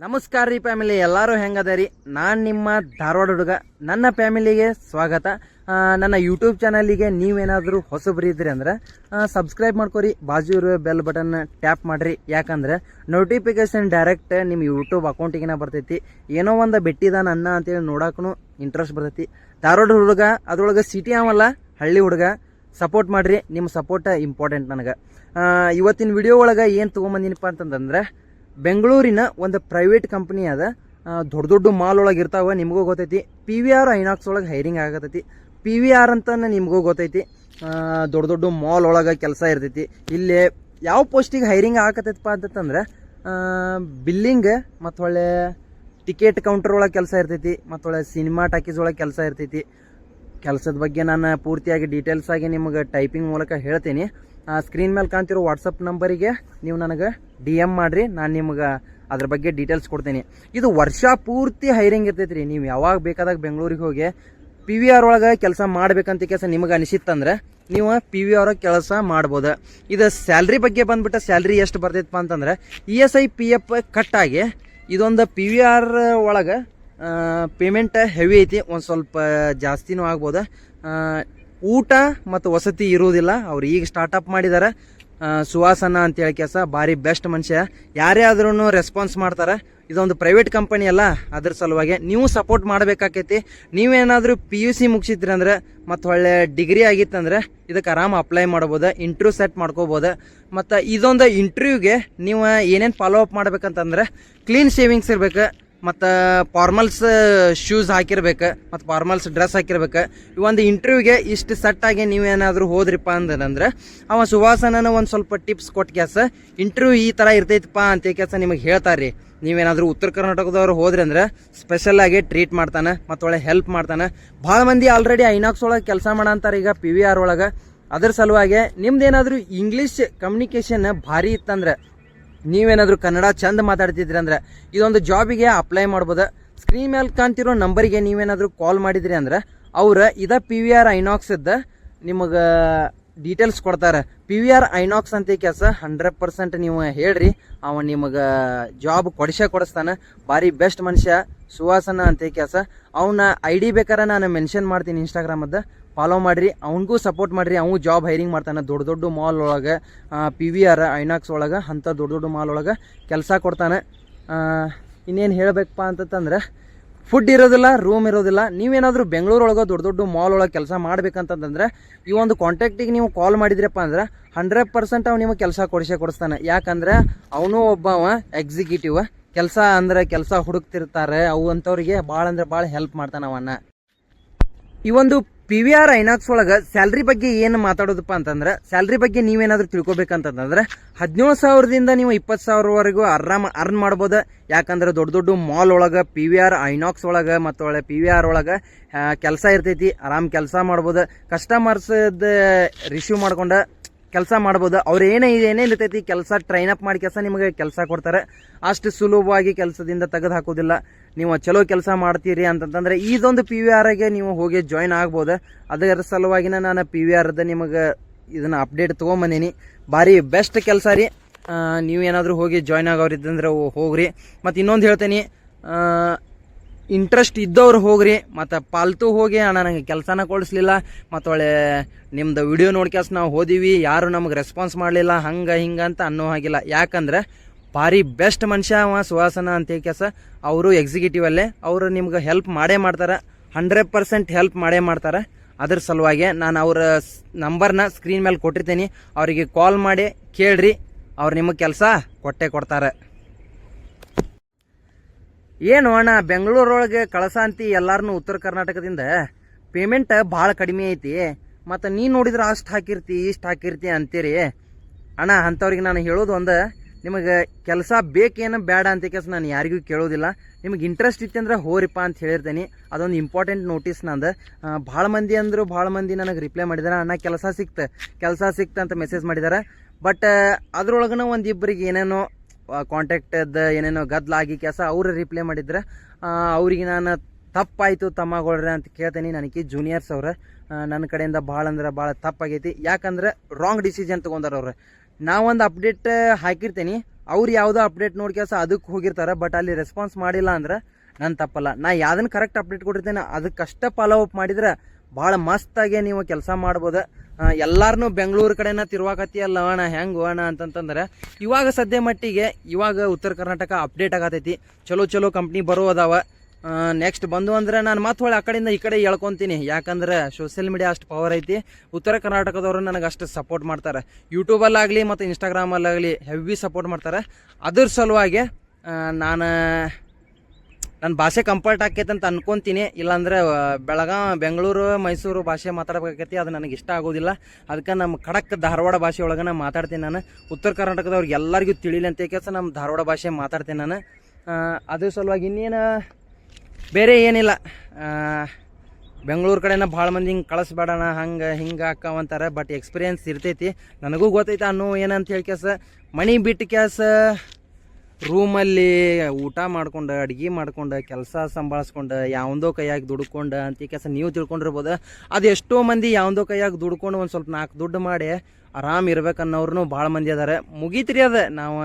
ನಮಸ್ಕಾರ ರೀ ಫ್ಯಾಮಿಲಿ, ಎಲ್ಲರೂ ಹೆಂಗದರಿ ನಾನು ನಿಮ್ಮ ಧಾರವಾಡ ಹುಡುಗ. ನನ್ನ ಫ್ಯಾಮಿಲಿಗೆ ಸ್ವಾಗತ. ನನ್ನ ಯೂಟ್ಯೂಬ್ ಚಾನಲಿಗೆ ನೀವೇನಾದರೂ ಹೊಸಬ್ರು ಇದ್ರಿ ಅಂದ್ರೆ ಸಬ್ಸ್ಕ್ರೈಬ್ ಮಾಡ್ಕೊರಿ, ಬಾಜು ಇರೋ ಬೆಲ್ ಬಟನ್ ಟ್ಯಾಪ್ ಮಾಡಿರಿ. ಯಾಕಂದ್ರೆ ನೋಟಿಫಿಕೇಶನ್ ಡೈರೆಕ್ಟ್ ನಿಮ್ಮ ಯೂಟ್ಯೂಬ್ ಅಕೌಂಟಿಗೆ ಬರ್ತೈತಿ. ಏನೋ ಒಂದು ಬೆಟ್ಟಿದ ನನ್ನ ಅಂತೇಳಿ ನೋಡೋಕ್ಕೂ ಇಂಟ್ರೆಸ್ಟ್ ಬರ್ತೈತಿ. ಧಾರವಾಡ ಹುಡುಗ, ಅದ್ರೊಳಗೆ ಸಿಟಿ ಅವಲ್ಲ, ಹಳ್ಳಿ ಹುಡುಗ ಸಪೋರ್ಟ್ ಮಾಡ್ರಿ. ನಿಮ್ಮ ಸಪೋರ್ಟ್ ಇಂಪಾರ್ಟೆಂಟ್ ನನಗೆ. ಇವತ್ತಿನ ವಿಡಿಯೋ ಒಳಗೆ ಏನು ತೊಗೊಂಬಂದಿನಪ್ಪ ಅಂತಂದ್ರೆ ಬೆಂಗಳೂರಿನ ಒಂದು ಪ್ರೈವೇಟ್ ಕಂಪ್ನಿ ಅದ. ದೊಡ್ಡ ದೊಡ್ಡ ಮಾಲ್ ಒಳಗೆ ಇರ್ತಾವ, ನಿಮಗೂ ಗೊತ್ತೈತಿ. ಪಿ ವಿ ಆರ್ ಐನಾಕ್ಸ್ ಒಳಗೆ ಹೈರಿಂಗ್ ಆಗತೈತಿ. ಪಿ ವಿ ಆರ್ ಅಂತ ನಿಮಗೂ ಗೊತ್ತೈತಿ. ದೊಡ್ಡ ದೊಡ್ಡ ಮಾಲ್ ಒಳಗೆ ಕೆಲಸ ಇರ್ತೈತಿ. ಇಲ್ಲಿ ಯಾವ ಪೋಸ್ಟಿಗೆ ಹೈರಿಂಗ್ ಆಗತೈತಪ್ಪ ಅಂತಂದ್ರೆ ಬಿಲ್ಲಿಂಗ್ ಮತ್ತು ಒಳ್ಳೆ ಟಿಕೆಟ್ ಕೌಂಟರ್ ಒಳಗೆ ಕೆಲಸ ಇರ್ತೈತಿ, ಮತ್ತು ಒಳ್ಳೆ ಸಿನಿಮಾ ಟಾಕೀಸ್ ಒಳಗೆ ಕೆಲಸ ಇರ್ತೈತಿ. ಕೆಲಸದ ಬಗ್ಗೆ ನಾನು ಪೂರ್ತಿಯಾಗಿ ಡೀಟೇಲ್ಸ್ ಆಗಿ ನಿಮಗೆ ಟೈಪಿಂಗ್ ಮೂಲಕ ಹೇಳ್ತೀನಿ. ಸ್ಕ್ರೀನ್ ಮೇಲೆ ಕಾಣ್ತಿರೋ ವಾಟ್ಸಪ್ ನಂಬರಿಗೆ ನೀವು ನನಗೆ ಡಿ ಎಂ ಮಾಡಿರಿ. ನಾನು ನಿಮ್ಗೆ ಅದ್ರ ಬಗ್ಗೆ ಡೀಟೇಲ್ಸ್ ಕೊಡ್ತೀನಿ. ಇದು ವರ್ಷ ಪೂರ್ತಿ ಹೈರಿಂಗ್ ಇರ್ತೈತೆ ರೀ ನೀವು ಯಾವಾಗ ಬೇಕಾದಾಗ ಬೆಂಗಳೂರಿಗೆ ಹೋಗಿ ಪಿ ವಿ ಆರ್ ಒಳಗೆ ಕೆಲಸ ಮಾಡ್ಬೇಕಂತ ಕೆಲಸ ನಿಮಗೆ ಅನಿಸಿತ್ತಂದ್ರೆ ನೀವು ಪಿ ವಿ ಆರ್ ಕೆಲಸ ಮಾಡ್ಬೋದು. ಇದು ಸ್ಯಾಲ್ರಿ ಬಗ್ಗೆ ಬಂದ್ಬಿಟ್ಟು ಸ್ಯಾಲ್ರಿ ಎಷ್ಟು ಬರ್ತೈತಪ್ಪ ಅಂತಂದ್ರೆ E S I P F ಕಟ್ಟಾಗಿ ಇದೊಂದು ಪಿ ವಿ ಆರ್ ಒಳಗೆ ಪೇಮೆಂಟ್ ಹೆವಿ ಐತಿ. ಒಂದು ಸ್ವಲ್ಪ ಜಾಸ್ತಿನೂ ಆಗ್ಬೋದು. ಆ, ಊಟ ಮತ್ತು ವಸತಿ ಇರುವುದಿಲ್ಲ. ಅವ್ರು ಈಗ ಸ್ಟಾರ್ಟಪ್ ಮಾಡಿದ್ದಾರೆ ಸುಹಾಸನ ಅಂತ ಅಂತೇಳಿ ಕೆಲಸ, ಭಾರಿ ಬೆಸ್ಟ್ ಮನುಷ್ಯ. ಯಾರೇ ಆದ್ರೂ ರೆಸ್ಪಾನ್ಸ್ ಮಾಡ್ತಾರೆ. ಇದೊಂದು ಪ್ರೈವೇಟ್ ಕಂಪನಿ ಅಲ್ಲ, ಅದ್ರ ಸಲುವಾಗಿ. ನೀವು ಸಪೋರ್ಟ್ ಮಾಡಬೇಕಾಕೈತಿ. ನೀವೇನಾದರೂ ಪಿ ಯು ಸಿ ಮುಗಿಸಿದ್ರಿ ಅಂದ್ರೆ, ಮತ್ತು ಒಳ್ಳೆ ಡಿಗ್ರಿ ಆಗಿತ್ತಂದ್ರೆ ಇದಕ್ಕೆ ಆರಾಮ್ ಅಪ್ಲೈ ಮಾಡ್ಬೋದು ಇಂಟರ್ವ್ಯೂ ಸೆಟ್ ಮಾಡ್ಕೋಬೋದು. ಮತ್ತು ಇದೊಂದು ಇಂಟರ್ವ್ಯೂಗೆ ನೀವು ಏನೇನು ಫಾಲೋ ಅಪ್ ಮಾಡ್ಬೇಕಂತಂದ್ರೆ ಕ್ಲೀನ್ ಶೇವಿಂಗ್ಸ್ ಇರ್ಬೇಕು. ಮತ್ತು ಫಾರ್ಮಲ್ಸ್ ಶೂಸ್ ಹಾಕಿರ್ಬೇಕು, ಮತ್ತು ಫಾರ್ಮಲ್ಸ್ ಡ್ರೆಸ್ ಹಾಕಿರ್ಬೇಕು. ಒಂದು ಇಂಟರ್ವ್ಯೂಗೆ ಇಷ್ಟು ಸೆಟ್ ಆಗಿ ನೀವೇನಾದರೂ ಹೋದ್ರಿಪ್ಪ ಅಂತಂದ್ರೆ ಅವ ಸುವಾಸನನ ಒಂದು ಸ್ವಲ್ಪ ಟಿಪ್ಸ್ ಕೊಟ್ಟು ಕ್ಯಾಸ ಇಂಟರ್ವ್ಯೂ ಈ ಥರ ಇರ್ತೈತಪ್ಪ ಅಂತ ಕೆಲಸ ನಿಮಗೆ ಹೇಳ್ತಾರೆ ನೀವೇನಾದರೂ ಉತ್ತರ ಕರ್ನಾಟಕದವ್ರು ಹೋದ್ರಿ ಅಂದ್ರೆ ಸ್ಪೆಷಲ್ ಆಗಿ ಟ್ರೀಟ್ ಮಾಡ್ತಾನೆ, ಮತ್ತು ಒಳ್ಳೆ ಹೆಲ್ಪ್ ಮಾಡ್ತಾನೆ. ಭಾಳ ಮಂದಿ ಆಲ್ರೆಡಿ ಐನಾಕ್ಸ್ ಒಳಗೆ ಕೆಲಸ ಮಾಡಂತಾರೆ ಈಗ ಪಿ ವಿ ಆರ್ ಒಳಗೆ. ಅದ್ರ ಸಲುವಾಗಿ ನಿಮ್ದೇನಾದರೂ ಇಂಗ್ಲೀಷ್ ಕಮ್ಯುನಿಕೇಷನ್ ಭಾರಿ ಇತ್ತಂದ್ರೆ ನೀವೇನಾದರೂ ಕನ್ನಡ ಚಂದ ಮಾತಾಡ್ತಿದ್ರಿ ಅಂದ್ರೆ ಇದೊಂದು ಜಾಬಿಗೆ ಅಪ್ಲೈ ಮಾಡ್ಬೋದು. ಸ್ಕ್ರೀನ್ ಮೇಲೆ ಕಾಣ್ತಿರೋ ನಂಬರಿಗೆ ನೀವೇನಾದರೂ ಕಾಲ್ ಮಾಡಿದ್ರಿ ಅಂದ್ರೆ ಅವ್ರು ಇದ ಪಿ ವಿ ಆರ್ ಐನಾಕ್ಸ್ದ ನಿಮಗೆ ಡೀಟೇಲ್ಸ್ ಕೊಡ್ತಾರೆ. ಪಿ ವಿ ಆರ್ ಐನಾಕ್ಸ್ ಅಂತ ಕೆಲಸ ಹಂಡ್ರೆಡ್ ಪರ್ಸೆಂಟ್ ನೀವು ಹೇಳ್ರಿ. ಅವ ನಿಮಗೆ ಜಾಬ್ ಕೊಡಿಸೇ ಕೊಡಿಸ್ತಾನೆ. ಭಾರಿ ಬೆಸ್ಟ್ ಮನುಷ್ಯ ಸುವಾಸನ ಅಂತ ಕೆಲಸ. ಅವನ ಐ ಡಿ ಬೇಕಾರೆ ನಾನು ಮೆನ್ಷನ್ ಮಾಡ್ತೀನಿ ಇನ್ಸ್ಟಾಗ್ರಾಮದ್ದು ಫಾಲೋ ಮಾಡಿರಿ, ಅವನಿಗೂ ಸಪೋರ್ಟ್ ಮಾಡಿರಿ. ಅವನು ಜಾಬ್ ಹೈರಿಂಗ್ ಮಾಡ್ತಾನೆ. ದೊಡ್ಡ ದೊಡ್ಡ ಮಾಲ್ ಒಳಗೆ ಪಿ ವಿ ಆರ್ ಐನಾಕ್ಸ್ ಒಳಗೆ, ಅಂಥ ದೊಡ್ಡ ದೊಡ್ಡ ಮಾಲ್ ಒಳಗೆ ಕೆಲಸ ಕೊಡ್ತಾನೆ. ಇನ್ನೇನು ಹೇಳಬೇಕಪ್ಪ ಅಂತಂದ್ರೆ ಫುಡ್ ಇರೋದಿಲ್ಲ ರೂಮ್ ಇರೋದಿಲ್ಲ. ನೀವೇನಾದರೂ ಬೆಂಗಳೂರೊಳಗೆ ದೊಡ್ಡ ದೊಡ್ಡ ಮಾಲ್ ಒಳಗೆ ಕೆಲಸ ಮಾಡ್ಬೇಕಂತಂತಂದ್ರೆ ಈ ಒಂದು ಕಾಂಟ್ಯಾಕ್ಟಿಗೆ ನೀವು ಕಾಲ್ ಮಾಡಿದ್ರಪ್ಪ ಅಂದ್ರೆ ಹಂಡ್ರೆಡ್ ಪರ್ಸೆಂಟ್ ಅವ್ನು ನಿಮಗೆ ಕೆಲಸ ಕೊಡಿಸೇ ಕೊಡಿಸ್ತಾನೆ. ಯಾಕಂದ್ರೆ, ಅವನು ಒಬ್ಬವ ಎಕ್ಸಿಕ್ಯೂಟಿವ್ ಕೆಲಸ ಅಂದ್ರೆ ಕೆಲಸ ಹುಡುಕ್ತಿರ್ತಾರೆ. ಅವು ಅಂಥವ್ರಿಗೆ ಭಾಳ ಅಂದ್ರೆ ಭಾಳ ಹೆಲ್ಪ್ ಮಾಡ್ತಾನೆ ಅವನ್ನ. ಈ ಒಂದು ಪಿ ವಿ ಆರ್ ಐನಾಕ್ಸ್ ಒಳಗೆ ಸ್ಯಾಲ್ರಿ ಬಗ್ಗೆ ಏನು ಮಾತಾಡೋದಪ್ಪ ಅಂತಂದ್ರೆ, ಸ್ಯಾಲ್ರಿ ಬಗ್ಗೆ ನೀವೇನಾದರೂ ತಿಳ್ಕೊಬೇಕಂತಂದ್ರೆ, ಹದಿನೇಳು ಸಾವಿರದಿಂದ ನೀವು ಇಪ್ಪತ್ತು ಸಾವಿರವರೆಗೂ ಆರಾಮ ಅರ್ನ್ ಮಾಡ್ಬೋದು? ಯಾಕಂದ್ರೆ ದೊಡ್ಡ ದೊಡ್ಡ ಮಾಲ್ ಒಳಗೆ, ಪಿ ವಿ ಆರ್ ಐನಾಕ್ಸ್ ಒಳಗೆ ಮತ್ತು ಒಳ್ಳೆ ಪಿ ವಿ ಆರ್ ಒಳಗೆ ಕೆಲಸ ಇರ್ತೈತಿ, ಆರಾಮ್ ಕೆಲಸ ಮಾಡ್ಬೋದು. ಕಸ್ಟಮರ್ಸ್ ರಿಸೀವ್ ಮಾಡ್ಕೊಂಡು ಕೆಲಸ ಮಾಡ್ಬೋದು. ಅವ್ರು ಏನೇ ಏನೇ ಇರ್ತೈತಿ, ಕೆಲಸ ಟ್ರೈನ್ ಅಪ್ ಮಾಡಿ ಕೆಲಸ ನಿಮಗೆ ಕೆಲಸ ಕೊಡ್ತಾರೆ. ಅಷ್ಟು ಸುಲಭವಾಗಿ ಕೆಲಸದಿಂದ ತೆಗೆದು ಹಾಕೋದಿಲ್ಲ. ನೀವು ಚಲೋ ಕೆಲಸ ಮಾಡ್ತೀರಿ ಅಂತಂತಂದ್ರೆ ಇದೊಂದು ಪಿ ವಿ ಆರ್ಗೆ ನೀವು ಹೋಗಿ ಜಾಯ್ನ್ ಆಗ್ಬೋದು. ಅದರ ಸಲುವಾಗಿನ ನಾನು ಪಿ ವಿ ಆರ್ದ ನಿಮಗೆ ಇದನ್ನು ಅಪ್ಡೇಟ್ ತೊಗೊಂಬಂದೀನಿ. ಭಾರಿ ಬೆಸ್ಟ್ ಕೆಲಸ ರೀ. ನೀವು ಏನಾದರೂ ಹೋಗಿ ಜಾಯ್ನ್ ಆಗೋರಿದ್ದಂದ್ರೆ ಹೋಗ್ರಿ. ಮತ್ತು ಇನ್ನೊಂದು ಹೇಳ್ತೀನಿ. ಇಂಟ್ರೆಸ್ಟ್ ಇದ್ದವ್ರು ಹೋಗ್ರಿ, ಮತ್ತು ಪಾಲ್ತು ಹೋಗಿ ಅಣ್ಣ ನನಗೆ ಕೆಲಸನ ಕೊಡಿಸ್ಲಿಲ್ಲ, ಮತ್ತು ಒಳ್ಳೆ ನಿಮ್ದು ವಿಡಿಯೋ ನೋಡ್ಕ್ಯಾಸ್ ನಾವು ಹೋದಿವಿ, ಯಾರು ನಮಗೆ ರೆಸ್ಪಾನ್ಸ್ ಮಾಡಲಿಲ್ಲ, ಹಂಗೆ ಹಿಂಗೆ ಅಂತ ಅನ್ನೋ ಹಾಗಿಲ್ಲ. ಯಾಕಂದ್ರೆ ಭಾರಿ ಬೆಸ್ಟ್ ಮನುಷ್ಯ ಅವ ಸುವಾಸನ ಅಂತ ಕೆಲಸ ಅವರು ಎಕ್ಸಿಕ್ಯೂಟಿವ್ ಅಲ್ಲೇ, ಅವರು ನಿಮ್ಗೆ ಹೆಲ್ಪ್ ಮಾಡೇ ಮಾಡ್ತಾರೆ ಹಂಡ್ರೆಡ್ ಪರ್ಸೆಂಟ್ ಹೆಲ್ಪ್ ಮಾಡೇ ಮಾಡ್ತಾರೆ. ಅದ್ರ ಸಲುವಾಗಿ ನಾನು ಅವರ ನಂಬರ್ನ ಸ್ಕ್ರೀನ್ ಮೇಲೆ ಕೊಟ್ಟಿರ್ತೀನಿ, ಅವರಿಗೆ ಕಾಲ್ ಮಾಡಿ ಕೇಳ್ರಿ, ಅವ್ರು ನಿಮಗೆ ಕೆಲಸ ಕೊಟ್ಟೆ ಕೊಡ್ತಾರೆ. ಏನು ಅಣ್ಣ, ಬೆಂಗಳೂರೊಳಗೆ ಕಳಸಾಂತಿ ಎಲ್ಲಾರನು ಉತ್ತರ ಕರ್ನಾಟಕದಿಂದ ಪೇಮೆಂಟ್ ಭಾಳ ಕಡಿಮೆ ಐತಿ. ಮತ್ತು ನೀ ನೋಡಿದ್ರೆ ಅಷ್ಟು ಹಾಕಿರ್ತಿ, ಇಷ್ಟು ಹಾಕಿರ್ತಿ ಅಂತೀರಿ. ಅಣ್ಣ, ಅಂಥವ್ರಿಗೆ ನಾನು ಹೇಳೋದು ಒಂದು, ನಿಮಗೆ ಕೆಲಸ ಬೇಕೇನು ಬೇಡ ಅಂತ ಕೆಲಸ ನಾನು ಯಾರಿಗೂ ಕೇಳೋದಿಲ್ಲ. ನಿಮಗೆ ಇಂಟ್ರೆಸ್ಟ್ ಇತ್ತಂದ್ರೆ ಹೋರಿಪ್ಪ ಅಂತ ಹೇಳಿರ್ತೀನಿ. ಅದೊಂದು ಇಂಪಾರ್ಟೆಂಟ್ ನೋಟಿಸ್ ನಂದು. ಭಾಳ ಮಂದಿ ಅಂದರು, ಭಾಳ ಮಂದಿ ನನಗೆ ರಿಪ್ಲೈ ಮಾಡಿದಾರೆ. ಅಣ್ಣ, ಕೆಲಸ ಸಿಕ್ತು ಕೆಲಸ ಸಿಕ್ತು ಅಂತ ಮೆಸೇಜ್ ಮಾಡಿದ್ದಾರೆ ಬಟ್ ಅದ್ರೊಳಗನ ಒಂದು ಇಬ್ಬರಿಗೆ ಏನೇನೋ ಕಾಂಟ್ಯಾಕ್ಟದ ಏನೇನೋ ಗದ್ಲಾಗಿ ಕೆಲಸ ಅವ್ರು ರಿಪ್ಲೈ ಮಾಡಿದ್ರೆ ಅವ್ರಿಗೆ ನಾನು ತಪ್ಪಾಯಿತು ತಮ್ಮಗೊಳ್ರೆ ಅಂತ ಕೇಳ್ತೀನಿ. ನನಗೆ ಜೂನಿಯರ್ಸ್ ಅವ್ರ ನನ್ನ ಕಡೆಯಿಂದ ಭಾಳ ಅಂದ್ರೆ ಭಾಳ ತಪ್ಪಾಗೈತಿ. ಯಾಕಂದ್ರೆ ರಾಂಗ್ ಡಿಸಿಷನ್ ತೊಗೊಂಡಾರ ಅವ್ರು. ನಾವೊಂದು ಅಪ್ಡೇಟ್ ಹಾಕಿರ್ತೀನಿ. ಅವ್ರು ಯಾವುದೋ ಅಪ್ಡೇಟ್ ನೋಡ್ಕ್ಯಾಸ ಅದಕ್ಕೆ ಹೋಗಿರ್ತಾರೆ ಬಟ್ ಅಲ್ಲಿ ರೆಸ್ಪಾನ್ಸ್ ಮಾಡಿಲ್ಲ ಅಂದ್ರೆ ನನ್ನ ತಪ್ಪಲ್ಲ. ನಾ ಯಾವ್ದನ್ನ ಕರೆಕ್ಟ್ ಅಪ್ಡೇಟ್ ಕೊಟ್ಟಿರ್ತೇನೆ, ಅದಕ್ಕಷ್ಟೇ ಫಾಲೋ ಅಪ್ ಮಾಡಿದ್ರೆ ಭಾಳ ಮಸ್ತಾಗೆ ನೀವು ಕೆಲಸ ಮಾಡ್ಬೋದು. ಎಲ್ಲಾರನು ಬೆಂಗಳೂರು ಕಡೆನ ತಿರುವಾಕತಿ ಅಲ್ಲ ಅಣ್ಣ, ಹೆಂಗೆ ಅಣ್ಣ ಅಂತಂತಂದ್ರೆ, ಇವಾಗ ಸದ್ಯ ಮಟ್ಟಿಗೆ ಇವಾಗ ಉತ್ತರ ಕರ್ನಾಟಕ ಅಪ್ಡೇಟ್ ಆಗತೈತಿ. ಚಲೋ ಚಲೋ ಕಂಪ್ನಿ ಬರೋ ಅದಾವ. ನೆಕ್ಸ್ಟ್ ಬಂದು ಅಂದ್ರೆ ನಾನು ಮತ್ತೆ ಹೊಳೆ ಆ ಕಡೆಯಿಂದ ಈ ಕಡೆ ಹೇಳ್ಕೊತೀನಿ. ಯಾಕಂದ್ರೆ ಸೋಷಿಯಲ್ ಮೀಡಿಯಾ ಅಷ್ಟು ಪವರ್ ಐತಿ. ಉತ್ತರ ಕರ್ನಾಟಕದವರು ನನಗೆ ಅಷ್ಟು ಸಪೋರ್ಟ್ ಮಾಡ್ತಾರೆ. ಯೂಟ್ಯೂಬಲ್ಲಾಗಲಿ ಮತ್ತು ಇನ್ಸ್ಟಾಗ್ರಾಮಲ್ಲಾಗಲಿ ಹೆವಿ ಸಪೋರ್ಟ್ ಮಾಡ್ತಾರೆ. ಅದ್ರ ಸಲುವಾಗಿ ನಾನು ನನ್ನ ಭಾಷೆ ಕಂಫರ್ಟ್ ಆಕೈತೆ ಅಂತ ಅನ್ಕೊಂತೀನಿ. ಇಲ್ಲಾಂದ್ರೆ ಬೆಳಗಾಂ, ಬೆಂಗಳೂರು, ಮೈಸೂರು ಭಾಷೆ ಮಾತಾಡ್ಬೇಕಾಕೈತಿ. ಅದು ನನಗೆ ಇಷ್ಟ ಆಗೋದಿಲ್ಲ. ಅದಕ್ಕೆ ನಮ್ಮ ಖಡಕ್ ಧಾರವಾಡ ಭಾಷೆ ಒಳಗೆ ನಾನು ಮಾತಾಡ್ತೀನಿ ನಾನು. ಉತ್ತರ ಕರ್ನಾಟಕದವ್ರಿಗೆ ಎಲ್ಲರಿಗೂ ತಿಳಿಲಿ ಅಂತ ಕೆಲಸ ನಮ್ಮ ಧಾರವಾಡ ಭಾಷೆ ಮಾತಾಡ್ತೀನಿ ನಾನು. ಅದ್ರ ಸಲುವಾಗಿ ಇನ್ನೇನು? ಬೇರೆ ಏನಿಲ್ಲ. ಬೆಂಗಳೂರು ಕಡೆನ ಭಾಳ ಮಂದಿ ಹಿಂಗೆ ಕಳಿಸ್ಬೇಡಣ, ಹಂಗೆ ಹಿಂಗೆ ಹಾಕವಂತಾರೆ ಬಟ್ ಎಕ್ಸ್ಪೀರಿಯನ್ಸ್ ಇರ್ತೈತಿ. ನನಗೂ ಗೊತ್ತೈತೆ ಅನ್ನೋ ಏನಂತ ಹೇಳಿ ಕೆಲಸ ಮಣಿ ಬಿಟ್ಟು ಕೆಲಸ ರೂಮಲ್ಲಿ ಊಟ ಮಾಡ್ಕೊಂಡು, ಅಡುಗೆ ಮಾಡ್ಕೊಂಡು, ಕೆಲಸ ಸಂಭಾಳಿಸ್ಕೊಂಡು, ಯಾವಂದೋ ಕೈಯಾಗಿ ದುಡ್ಕೊಂಡು ಅಂತ ಕೆಲಸ ನೀವು ತಿಳ್ಕೊಂಡಿರ್ಬೋದು? ಅದು ಎಷ್ಟೋ ಮಂದಿ ಯಾವಂದೋ ಕೈಯಾಗಿ ದುಡ್ಕೊಂಡು ಒಂದು ಸ್ವಲ್ಪ ನಾಲ್ಕು ದುಡ್ಡು ಮಾಡಿ ಆರಾಮ್ ಇರ್ಬೇಕನ್ನೋರ್ನು ಭಾಳ ಮಂದಿ ಅದಾರೆ. ಮುಗೀತ್ರಿ ಅದು. ನಾವು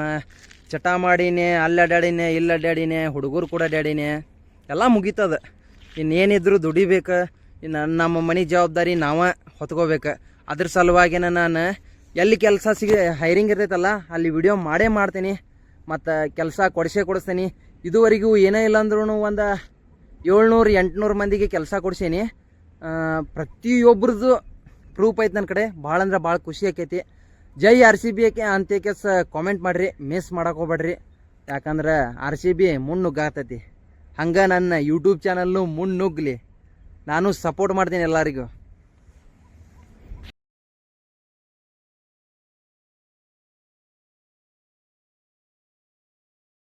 ಚಟ ಮಾಡೀನಿ, ಅಲ್ಲಿ ಅಡ್ಯಾಡಿನೇ, ಇಲ್ಲಿ ಅಡ್ಯಾಡಿನೇ, ಹುಡುಗರು ಕೂಡ ಅಡ್ಯಾಡಿನೇ, ಎಲ್ಲ ಮುಗೀತದ ಇನ್ನೇನಿದ್ರು ದುಡಿಬೇಕು, ಇನ್ನು ನಮ್ಮ ಮನೆ ಜವಾಬ್ದಾರಿ ನಾವೇ ಹೊತ್ಕೋಬೇಕು. ಅದ್ರ ಸಲುವಾಗಿನ ನಾನು ಎಲ್ಲಿ ಕೆಲಸ ಸಿಗ ಹೈರಿಂಗ್ ಇರ್ತೈತಲ್ಲ, ಅಲ್ಲಿ ವಿಡಿಯೋ ಮಾಡೇ ಮಾಡ್ತೀನಿ. ಮತ್ತು ಕೆಲಸ ಕೊಡಿಸೇ ಕೊಡಿಸ್ತೀನಿ. ಇದುವರೆಗೂ ಏನೇ ಇಲ್ಲ ಅಂದ್ರೂ ಒಂದು ಏಳ್ನೂರು, ಎಂಟುನೂರು ಮಂದಿಗೆ ಕೆಲಸ ಕೊಡ್ಸೀನಿ. ಪ್ರತಿಯೊಬ್ಬರದ್ದು ಪ್ರೂಫ್ ಐತೆ ನನ್ನ ಕಡೆ. ಭಾಳ ಅಂದ್ರೆ ಭಾಳ ಖುಷಿ ಆಕೈತಿ. ಜೈ ಆರ್ ಸಿ ಬಿ ಕೆಸ್ ಕಾಮೆಂಟ್ ಮಾಡಿರಿ. ಮಿಸ್ ಮಾಡಕ್ಕೆ ಹೋಗ್ಬೇಡ್ರಿ. ಯಾಕಂದ್ರೆ ಆರ್ ಸಿ ಬಿ ಮುನ್ನುಗ್ಗಾತೈತಿ. ಹಂಗೆ ನನ್ನ ಯೂಟ್ಯೂಬ್ ಚಾನಲ್ನು ಮುನ್ನುಗ್ಗಲಿ ನಾನು ಸಪೋರ್ಟ್ ಮಾಡ್ತೀನಿ ಎಲ್ಲರಿಗೂ.